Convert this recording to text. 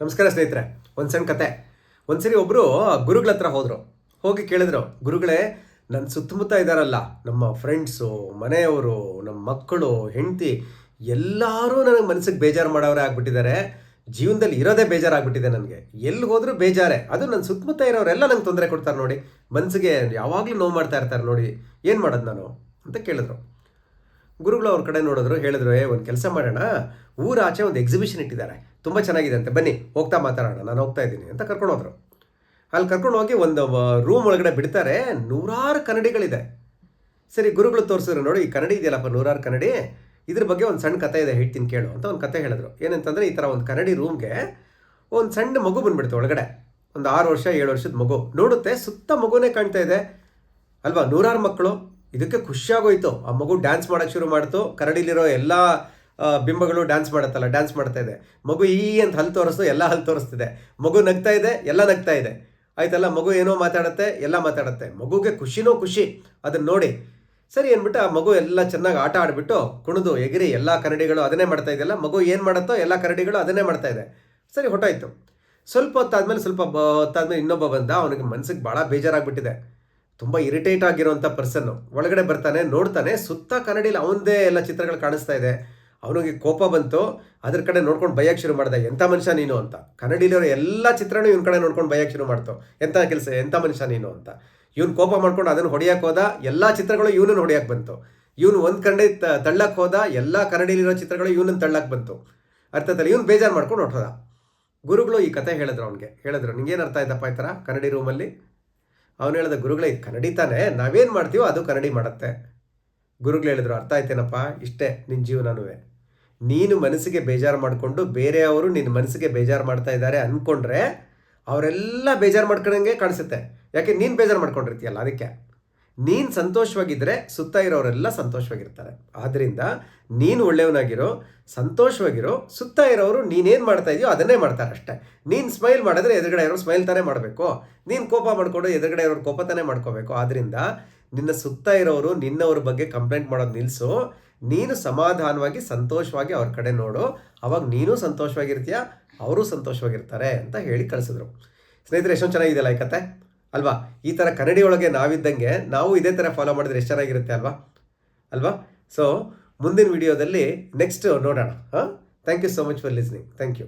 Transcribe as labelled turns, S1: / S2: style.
S1: ನಮಸ್ಕಾರ ಸ್ನೇಹಿತರೆ, ಒಂದು ಸಣ್ಣ ಕತೆ. ಒಂದ್ಸರಿ ಒಬ್ಬರು ಗುರುಗಳ ಹತ್ರ ಹೋದರು. ಹೋಗಿ ಕೇಳಿದ್ರು, ಗುರುಗಳೇ ನನ್ನ ಸುತ್ತಮುತ್ತ ಇದ್ದಾರಲ್ಲ ನಮ್ಮ ಫ್ರೆಂಡ್ಸು ಮನೆಯವರು ನಮ್ಮ ಮಕ್ಕಳು, ಹೆಂಡತಿ, ಎಲ್ಲರೂ ನನಗೆ ಮನಸ್ಸಿಗೆ ಬೇಜಾರು ಮಾಡೋರೇ ಆಗಿಬಿಟ್ಟಿದ್ದಾರೆ ಜೀವನದಲ್ಲಿ ಇರೋದೇ ಬೇಜಾರಾಗ್ಬಿಟ್ಟಿದೆ ನನಗೆ. ಎಲ್ಲಿ ಹೋದರೂ ಬೇಜಾರೇ. ಅದು ನನ್ನ ಸುತ್ತಮುತ್ತ ಇರೋರೆಲ್ಲ ನಂಗೆ ತೊಂದರೆ ಕೊಡ್ತಾರೆ ನೋಡಿ. ಮನಸ್ಸಿಗೆ ಯಾವಾಗಲೂ ನೋವು ಮಾಡ್ತಾ ಇರ್ತಾರೆ ನೋಡಿ. ಏನು ಮಾಡೋದು ನಾನು? ಅಂತ ಕೇಳಿದ್ರು. ಗುರುಗಳು ಅವ್ರ ಕಡೆ ನೋಡಿದ್ರು, ಹೇಳಿದ್ರು, ಏ, ಒಂದು ಕೆಲಸ ಮಾಡೋಣ. ಊರಾಚೆ ಒಂದು ಎಕ್ಸಿಬಿಷನ್ ಇಟ್ಟಿದ್ದಾರೆ. ತುಂಬ ಚೆನ್ನಾಗಿದೆ ಅಂತೆ. ಬನ್ನಿ, ಹೋಗ್ತಾ ಮಾತಾಡೋಣ. ನಾನು ಹೋಗ್ತಾ ಇದ್ದೀನಿ ಅಂತ ಕರ್ಕೊಂಡು ಹೋದ್ರು. ಅಲ್ಲಿ ಕರ್ಕೊಂಡು ಹೋಗಿ ಒಂದು ರೂಮ್ ಒಳಗಡೆ ಬಿಡ್ತಾರೆ. ನೂರಾರು ಕನ್ನಡಿಗಳಿದೆ. ಸರಿ, ಗುರುಗಳು ತೋರಿಸಿದ್ರು ನೋಡಿ, ಈ ಕನ್ನಡಿ ಇದೆಯಲ್ಲಪ್ಪ, ನೂರಾರು ಕನ್ನಡಿ. ಇದ್ರ ಬಗ್ಗೆ ಒಂದು ಸಣ್ಣ ಕತೆ ಇದೆ, ಹೇಳ್ತೀನಿ ಕೇಳು ಅಂತ ಒಂದು ಕತೆ ಹೇಳಿದ್ರು. ಏನಂತಂದರೆ, ಈ ಥರ ಒಂದು ಕನ್ನಡಿ ರೂಮ್ಗೆ ಒಂದು ಸಣ್ಣ ಮಗು ಬಂದ್ಬಿಡ್ತು ಒಳಗಡೆ. ಒಂದು ಆರು ವರ್ಷ, ಏಳು ವರ್ಷದ ಮಗು. ನೋಡುತ್ತೆ, ಸುತ್ತ ಮಗುನೇ ಕಾಣ್ತಾ ಇದೆ. ಅಲ್ವಾ, ನೂರಾರು ಮಕ್ಕಳು. ಇದಕ್ಕೆ ಖುಷಿಯಾಗೋಯ್ತು. ಆ ಮಗು ಡ್ಯಾನ್ಸ್ ಮಾಡೋಕ್ಕೆ ಶುರು ಮಾಡ್ತು. ಕರಡಿಲಿರೋ ಎಲ್ಲ ಬಿಂಬಗಳು ಡ್ಯಾನ್ಸ್ ಮಾಡುತ್ತಲ್ಲ ಡ್ಯಾನ್ಸ್ ಮಾಡ್ತಾ ಇದೆ. ಮಗು ಈ ಅಂತ ಹಲ್ ತೋರಿಸ್ತು, ಎಲ್ಲ ಹಲ್ ತೋರಿಸ್ತಿದೆ. ಮಗು ನಗ್ತಾ ಇದೆ, ಎಲ್ಲ ನಗ್ತಾ ಇದೆ. ಆಯ್ತಲ್ಲ, ಮಗು ಏನೋ ಮಾತಾಡುತ್ತೆ, ಎಲ್ಲ ಮಾತಾಡುತ್ತೆ. ಮಗುಗೆ ಖುಷಿನೋ ಖುಷಿ. ಅದನ್ನ ನೋಡಿ. ಸರಿ ಅಂದ್ಬಿಟ್ಟು ಆ ಮಗು ಎಲ್ಲ ಚೆನ್ನಾಗಿ ಆಟ ಆಡಿಬಿಟ್ಟು ಕುಣಿದು, ಎಗಿರಿ, ಎಲ್ಲ ಕರಡಿಗಳು ಅದನ್ನೇ ಮಾಡ್ತಾ ಇದೆಯಲ್ಲ, ಮಗು ಏನು ಮಾಡುತ್ತೋ ಎಲ್ಲ ಕರಡಿಗಳು ಅದನ್ನೇ ಮಾಡ್ತಾ ಇದೆ. ಸರಿ ಹೊಟ್ಟೋಯ್ತು ಸ್ವಲ್ಪ ಹೊತ್ತಾದ್ಮೇಲೆ ಸ್ವಲ್ಪ ಹೊತ್ತಾದ್ಮೇಲೆ ಇನ್ನೊಬ್ಬ ಬಂದ, ಅವನಿಗೆ ಮನ್ಸಿಗೆ ಭಾಳ ಬೇಜಾರಾಗ್ಬಿಟ್ಟಿದೆ. ತುಂಬ ಇರಿಟೇಟ್ ಆಗಿರೋಂಥ ಪರ್ಸನ್ನು ಒಳಗಡೆ ಬರ್ತಾನೆ, ನೋಡ್ತಾನೆ, ಸುತ್ತ ಕನ್ನಡಿಲಿ ಅವನದೇ ಎಲ್ಲ ಚಿತ್ರಗಳು ಕಾಣಿಸ್ತಾ ಇದೆ. ಅವನಿಗೆ ಕೋಪ ಬಂತು, ಅದ್ರ ಕಡೆ ನೋಡ್ಕೊಂಡು ಬೈಯಕ್ಕೆ ಶುರು ಮಾಡಿದೆ ಎಂಥ ಮನುಷ್ಯ ನೀನು? ಅಂತ. ಕನ್ನಡಿಲಿರೋ ಎಲ್ಲ ಚಿತ್ರನೂ ಇವನ್ ಕಡೆ ನೋಡ್ಕೊಂಡು ಬೈಯಕ್ಕೆ ಶುರು ಮಾಡ್ತು. ಎಂಥ ಕೆಲಸ? ಎಂಥ ಮನುಷ್ಯ ನೀನು? ಅಂತ. ಇವ್ನು ಕೋಪ ಮಾಡ್ಕೊಂಡು ಅದನ್ನು ಹೊಡಿಯಕ್ಕೆ ಹೋದ, ಎಲ್ಲ ಚಿತ್ರಗಳು ಇವನನ್ನು ಹೊಡಿಯಕ್ಕೆ ಬಂತು. ಇವನು ಒಂದು ತ- ತಳ್ಳಕ್ಕೆ ಹೋದ, ಎಲ್ಲ ಕನ್ನಡಿಲಿರೋ ಚಿತ್ರಗಳು ಇವನನ್ನು ತಳ್ಳಕ್ಕೆ ಬಂತು. ಅರ್ಥದಲ್ಲಿ ಇವನು ಬೇಜಾರು ಮಾಡ್ಕೊಂಡು ಹೊಟ್ಟೋದ ಗುರುಗಳು ಈ ಕತೆ ಹೇಳಿದ್ರು ಅವನಿಗೆ. ಹೇಳಿದ್ರು, ನಿಂಗೇನು ಅರ್ಥ ಆಯ್ತಪ್ಪ ಈ ಥರ ಕನ್ನಡಿ ರೂಮಲ್ಲಿ ಅವನು ಹೇಳಿದ, ಗುರುಗಳೇ ಕನ್ನಡಿ ತಾನೇ, ನಾವೇನು ಮಾಡ್ತೀವೋ ಅದು ಕನ್ನಡಿ ಮಾಡುತ್ತೆ. ಗುರುಗಳು ಹೇಳಿದ್ರು, ಅರ್ಥ ಆಯ್ತೇನಪ್ಪ, ಇಷ್ಟೇ ನಿನ್ನ ಜೀವನನೂ ನೀನು ಮನಸ್ಸಿಗೆ ಬೇಜಾರು ಮಾಡಿಕೊಂಡು ಬೇರೆಯವರು ನಿನ್ನ ಮನಸ್ಸಿಗೆ ಬೇಜಾರು ಮಾಡ್ತಾ ಇದ್ದಾರೆ ಅಂದ್ಕೊಂಡ್ರೆ ಅವರೆಲ್ಲ ಬೇಜಾರು ಮಾಡ್ಕೊಂಡಂಗೆ ಕಾಣಿಸುತ್ತೆ. ಯಾಕೆ, ನೀನು ಬೇಜಾರು ಮಾಡ್ಕೊಂಡಿರ್ತೀಯಲ್ಲ, ಅದಕ್ಕೆ. ನೀನು ಸಂತೋಷವಾಗಿದ್ದರೆ ಸುತ್ತ ಇರೋರೆಲ್ಲ ಸಂತೋಷವಾಗಿರ್ತಾರೆ. ಆದ್ದರಿಂದ ನೀನು ಒಳ್ಳೆಯವನಾಗಿರೋ, ಸಂತೋಷವಾಗಿರೋ, ಸುತ್ತ ಇರೋರು ನೀನೇನು ಮಾಡ್ತಾ ಇದೆಯೋ ಅದನ್ನೇ ಮಾಡ್ತಾರೆ ಅಷ್ಟೇ. ನೀನು ಸ್ಮೈಲ್ ಮಾಡಿದ್ರೆ ಎದುರುಗಡೆ ಇರೋರು ಸ್ಮೈಲ್ ತಾನೇ ಮಾಡಬೇಕು. ನೀನು ಕೋಪ ಮಾಡಿಕೊಂಡು ಎದುರುಗಡೆ ಇರೋರು ಕೋಪ ತಾನೇ ಮಾಡ್ಕೋಬೇಕು. ಆದ್ದರಿಂದ ನಿನ್ನ ಸುತ್ತ ಇರೋರು ನಿನ್ನವ್ರ ಬಗ್ಗೆ ಕಂಪ್ಲೇಂಟ್ ಮಾಡೋದು ನಿಲ್ಲಿಸು ನೀನು ಸಮಾಧಾನವಾಗಿ, ಸಂತೋಷವಾಗಿ ಅವ್ರ ಕಡೆ ನೋಡು. ಅವಾಗ ನೀನು ಸಂತೋಷವಾಗಿರ್ತೀಯ, ಅವರು ಸಂತೋಷವಾಗಿರ್ತಾರೆ ಅಂತ ಹೇಳಿ ಕಳಿಸಿದ್ರು. ಸ್ನೇಹಿತರೆ, ಎಷ್ಟೊಂದು ಚೆನ್ನಾಗಿದೆಯಲ್ಲ ಈ ಕತೆ ಅಲ್ವಾ? ಈ ಥರ ಕನ್ನಡಿ ಒಳಗೆ ನಾವಿದ್ದಂಗೆ ನಾವು ಇದೇ ಥರ ಫಾಲೋ ಮಾಡಿದ್ರೆ ಎಷ್ಟು ಚೆನ್ನಾಗಿರುತ್ತೆ ಅಲ್ವಾ? ಅಲ್ವಾ? ಸೊ ಮುಂದಿನ ವಿಡಿಯೋದಲ್ಲಿ ನೆಕ್ಸ್ಟ್ ನೋಡೋಣ, ಹಾಂ? Thank you so much for listening thank you